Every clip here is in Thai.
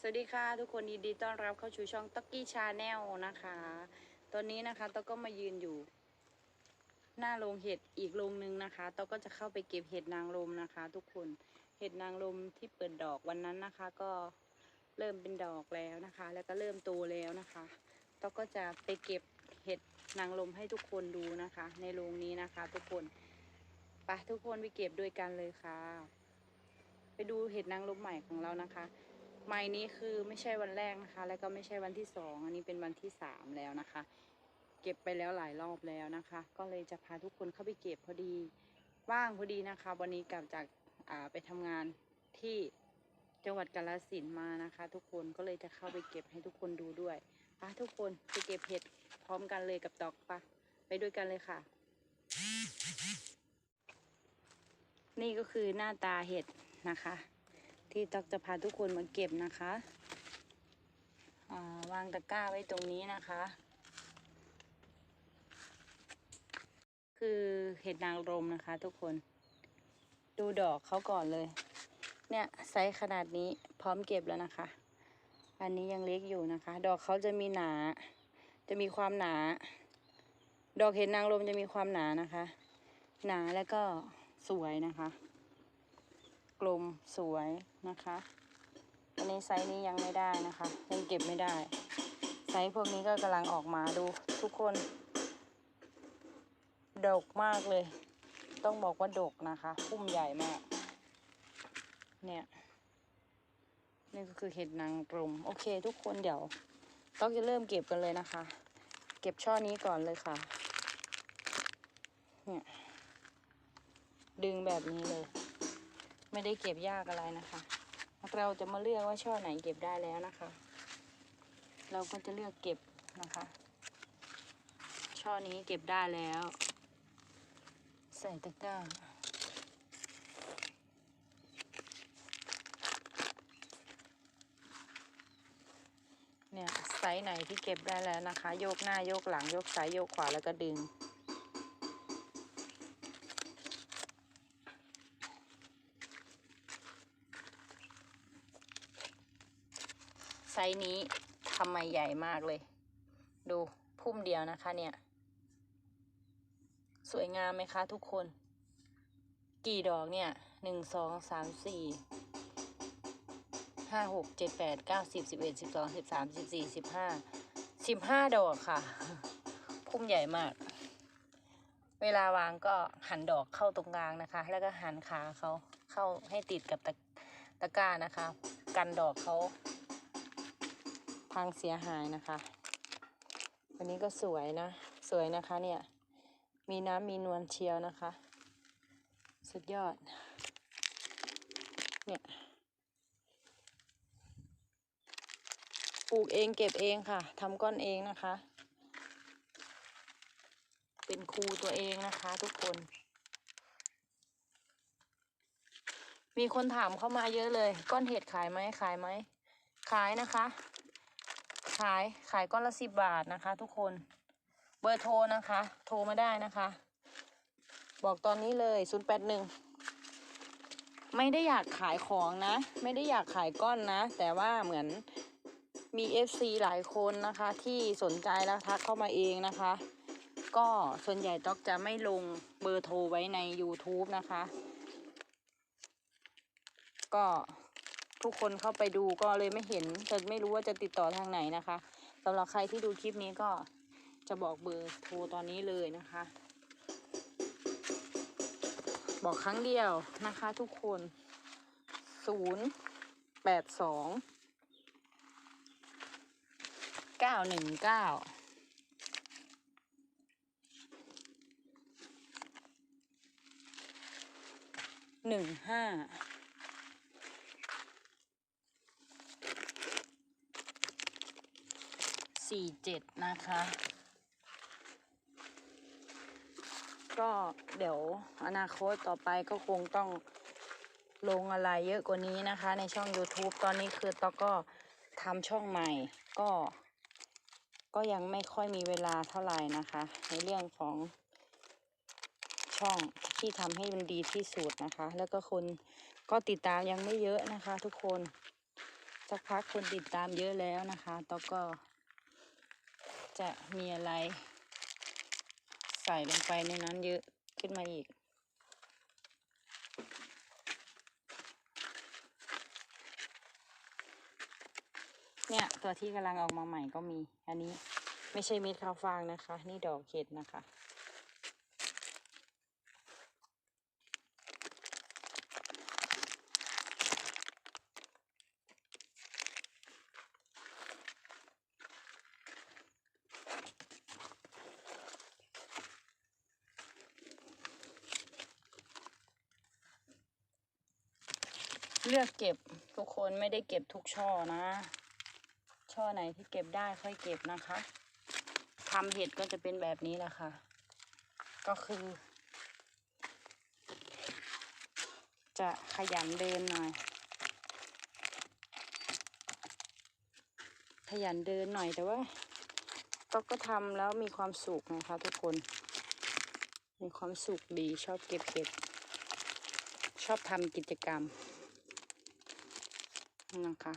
สวัสดีค่ะทุกคนยินดีต้อนรับเข้าสู่ช่องต๊อกกี้ชาแนลนะคะ ตอนนี้นะคะต๊อกก็มายืนอยู่ หน้าโรงเห็ดอีกโรงหนึ่งนะคะต๊อกก็จะเข้าไปเก็บเห็ดนางรมนะคะ ทุกคนเห็ดนางรมที่เปิดดอกวันนั้นนะคะ ก็เริ่มเป็นดอกแล้วนะคะ แล้วก็เริ่มโตแล้วนะคะต๊อกก็จะไปเก็บเห็ดนางรมให้ทุกคนดูนะคะ ในโรงนี้นะคะ ทุกคนไปทุกคนไปเก็บด้วยกันเลยค่ะ ไปดูเห็ดนางรมใหม่ของเรานะคะ ไม้นี้คือไม่ใช่วันแรกนะคะ แล้วก็ไม่ใช่วันที่สองอันนี้เป็นวันที่สามแล้วนะคะ เก็บไปแล้วหลายรอบแล้วนะคะ ก็เลยจะพาทุกคนเข้าไปเก็บพอดีว่างพอดีนะคะ วันนี้กลับจากอ่าไปทำงานที่จังหวัดกาฬสินมานะคะ ทุกคนก็เลยจะเข้าไปเก็บให้ทุกคนดูด้วยไปทุกคนไปเก็บเห็ดพร้อมกันเลยกับตอกปะไปด้วยกันเลยค่ะ นี่ก็คือหน้าตาเห็ดนะคะ ที่ต๊อกจะพาทุกคนมาเก็บนะคะาวางตะกร้าไว้ตรงนี้นะคะ คือเห็ดนางรมนะคะทุกคน ดูดอกเขาก่อนเลย เนี่ยไซส์ขนาดนี้พร้อมเก็บแล้วนะคะ อันนี้ยังเล็กอยู่นะคะ ดอกเขาจะมีหนา จะมีความหนา ดอกเห็ดนางรมจะมีความหนานะคะ หนาแล้วก็สวยนะคะ กลมสวยนะคะอันนี้ไซส์นี้ยังไม่ได้นะคะยังเก็บไม่ได้ ไซส์พวกนี้ก็กำลังออกมาดูทุกคน ดกมากเลย ต้องบอกว่าดกนะคะพุ่มใหญ่มาก เนี่ยนี่ก็คือเห็ดนางรมโอเค ทุกคนเดี๋ยวต้องจะเริ่มเก็บกันเลยนะคะ เก็บช่อนี้ก่อนเลยค่ะ เนี่ย ดึงแบบนี้เลย ไม่ได้เก็บยากอะไรนะคะ เราจะมาเลือกว่าช่อไหนเก็บได้แล้วนะคะ เราก็จะเลือกเก็บนะคะ ช่อนี้เก็บได้แล้ว ใส่ตะกร้าเนี่ยไซส์ไหนที่เก็บได้แล้วนะคะ โยกหน้าโยกหลังโยกซ้ายโยกขวาแล้วก็ดึง ซส์นี้ทำไมใหญ่มากเลย ดูพุ่มเดียวนะคะเนี่ย สวยงามไหมคะทุกคน กี่ดอกเนี่ยหนึ่งสองสามสี่ห้าหกเจ็ดแปดเก้าสิบสิบเอ็ดสิบสองสิบสามสิบสี่สิบห้าสิบห้าดอกค่ะ พุ่มใหญ่มาก เวลาวางก็หันดอกเข้าตรงกลางนะคะ แล้วก็หันขาเขาเข้าให้ติดกับตะตะกร้านะคะ กันดอกเขา พังเสียหายนะคะ วันนี้ก็สวยนะ สวยนะคะเนี่ย มีน้ำมีนวลเชียวนะคะ สุดยอด เนี่ย ปลูกเองเก็บเองค่ะทำก้อนเองนะคะ เป็นครูตัวเองนะคะทุกคน มีคนถามเข้ามาเยอะเลย ก้อนเห็ดขายไหมขายไหมขายนะคะ ขายขายก้อนละสิบบาทนะคะ ทุกคน เบอร์โทรนะคะ โทรมาได้นะคะ บอกตอนนี้เลยศูนย์แปดหนึ่งไม่ได้อยากขายของนะ ไม่ได้อยากขายก้อนนะ แต่ว่าเหมือนมีเอฟซีหลายคนนะคะ ที่สนใจแล้วทักเข้ามาเองนะคะ ก็ส่วนใหญ่ต๊อกจะไม่ลงเบอร์โทรไว้ใน YouTube นะคะ ก็ ทุกคนเข้าไปดูก็เลยไม่เห็นจะไม่รู้ว่าจะติดต่อทางไหนนะคะสำหรับใครที่ดูคลิปนี้ก็จะบอกเบอร์โทรตอนนี้เลยนะคะ บอกครั้งเดียวนะคะทุกคนศูนย์แปดสองเก้าหนึ่งเก้าหนึ่งห้า สี่เจ็ดนะคะ ก็เดี๋ยวอนาคตต่อไปก็คงต้องลงอะไรเยอะกว่านี้นะคะ ในช่อง YouTube ตอนนี้คือตอก็ทำช่องใหม่ ก็ ก็ยังไม่ค่อยมีเวลาเท่าไหร่นะคะ ในเรื่องของช่องที่ทำให้มันดีที่สุดนะคะ แล้วก็คนก็ติดตามยังไม่เยอะนะคะ ทุกคนสักพักคนติดตามเยอะแล้วนะคะแล้วก็ จะมีอะไร ใส่ลงไปในนั้นเยอะขึ้นมาอีก เนี่ยตัวที่กำลังออกมาใหม่ก็มี อันนี้ไม่ใช่เม็ดข้าวฟางนะคะ นี่ดอกเห็ดนะคะ เลือกเก็บทุกคนไม่ได้เก็บทุกช่อนะ ช่อไหนที่เก็บได้ค่อยเก็บนะคะทำเห็ดก็จะเป็นแบบนี้แหละค่ะ ก็คือ จะขยันเดินหน่อย ขยันเดินหน่อยแต่ว่าก็ก็ทำแล้วมีความสุขนะคะทุกคน มีความสุขดีชอบเก็บเห็ด ชอบทำกิจกรรม นะ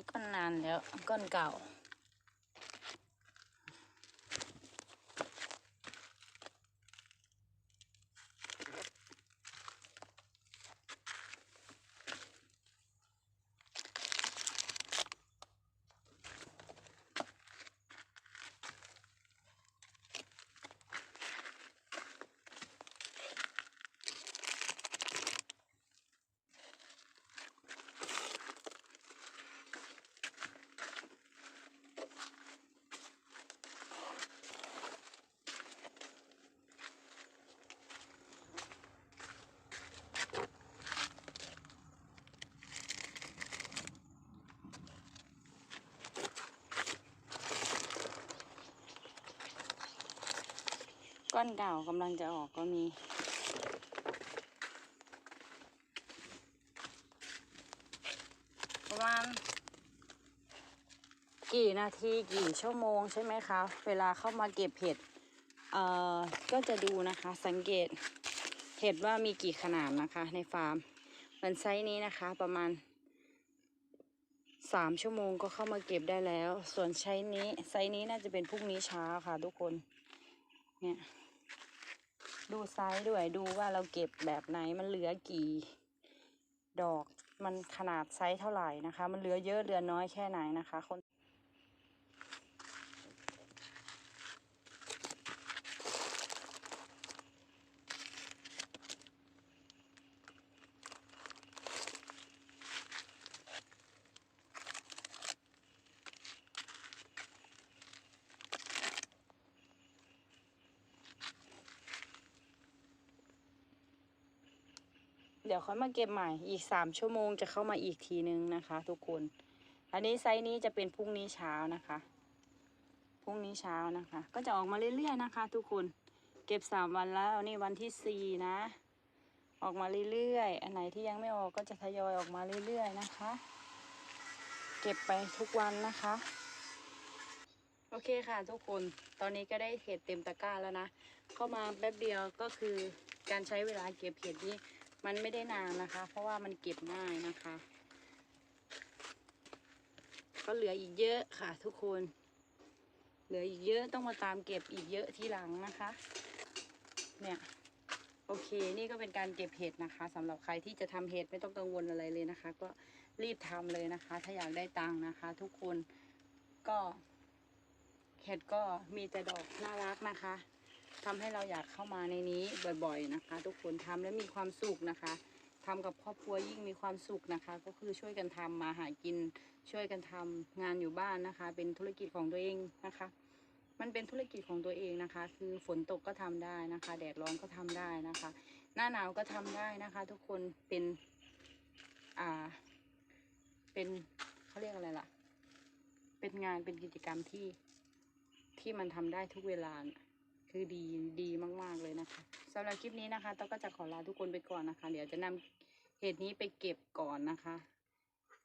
นี้ก้อนนานแล้วก้อนเก่า ก้อนเก่ากำลังจะออกก็มี ประมาณกี่นาทีกี่ชั่วโมงใช่ไหมคะ เวลาเข้ามาเก็บเห็ด เอ่อ ก็จะดูนะคะ สังเกตเห็ดว่ามีกี่ขนาดนะคะ ในฟาร์มเหมือนไซส์นี้นะคะ ประมาณสามชั่วโมงก็เข้ามาเก็บได้แล้ว ส่วนไซส์นี้ไซส์นี้น่าจะเป็นพรุ่งนี้เช้าค่ะทุกคน เนี่ย ดูไซส์ด้วยดูว่าเราเก็บแบบไหนมันเหลือกี่ ดอกมันขนาดไซส์เท่าไหร่นะคะ มันเหลือเยอะเหลือน้อยแค่ไหนนะคะคน ดี๋ยวค่อยมาเก็บใหม่อีกสามชั่วโมงจะเข้ามาอีกทีนึงนะคะ ทุกคน อันนี้ไซส์นี้จะเป็นพรุ่งนี้เช้านะคะพรุ่งนี้เช้านะคะ ก็จะออกมาเรื่อยๆนะคะ ทุกคนเก็บสามวันแล้วนี่วันที่สี่นะ ออกมาเรื่อยๆอันไหนที่ยังไม่ออกก็จะทยอยออกมาเรื่อยๆนะคะ เก็บไปทุกวันนะคะโอเคค่ะทุกคนตอนนี้ก็ได้เห็ดเต็มตะกร้าแล้วนะ เข้ามาแป๊บเดียวก็คือการใช้เวลาเก็บเห็ดนี่ มันไม่ได้นานนะคะ เพราะว่ามันเก็บง่ายนะคะ ก็เหลืออีกเยอะค่ะ ทุกคน เหลืออีกเยอะต้องมาตามเก็บอีกเยอะทีหลังนะคะ เนี่ยโอเค นี่ก็เป็นการเก็บเห็ดนะคะสำหรับใครที่จะทำเห็ดไม่ต้องกังวลอะไรเลยนะคะ ก็รีบทำเลยนะคะ ถ้าอยากได้ตังค์นะคะ ทุกคนก็เห็ดก็มีแต่ดอกน่ารักนะคะ ทำให้เราอยากเข้ามาในนี้บ่อย ๆนะคะ ทุกคนทำแล้วมีความสุขนะคะทำกับครอบครัวยิ่งมีความสุขนะคะ ก็คือช่วยกันทำมาหากิน ช่วยกันทำงานอยู่บ้านนะคะ เป็นธุรกิจของตัวเองนะคะ มันเป็นธุรกิจของตัวเองนะคะ คือฝนตกก็ทำได้นะคะ แดดร้อนก็ทำได้นะคะ หน้าหนาวก็ทำได้นะคะ ทุกคนเป็นอ่าเป็นเขาเรียกอะไรล่ะ เป็นงานเป็นกิจกรรมที่ที่มันทำได้ทุกเวลานะ คือดีดีมาก ๆ เลยนะคะสำหรับคลิปนี้นะคะต้องก็จะขอลาทุกคนไปก่อนนะคะ เดี๋ยวจะนำเห็ดนี้ไปเก็บก่อนนะคะ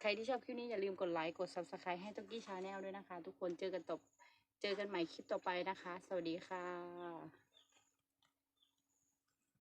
ใครที่ชอบคลิปนี้อย่าลืมกดไลค์กด subscribe ให้ตุ๊กกี้ชาแนลด้วยนะคะ ทุกคนเจอกันตบเจอกันใหม่คลิปต่อไปนะคะ สวัสดีค่ะ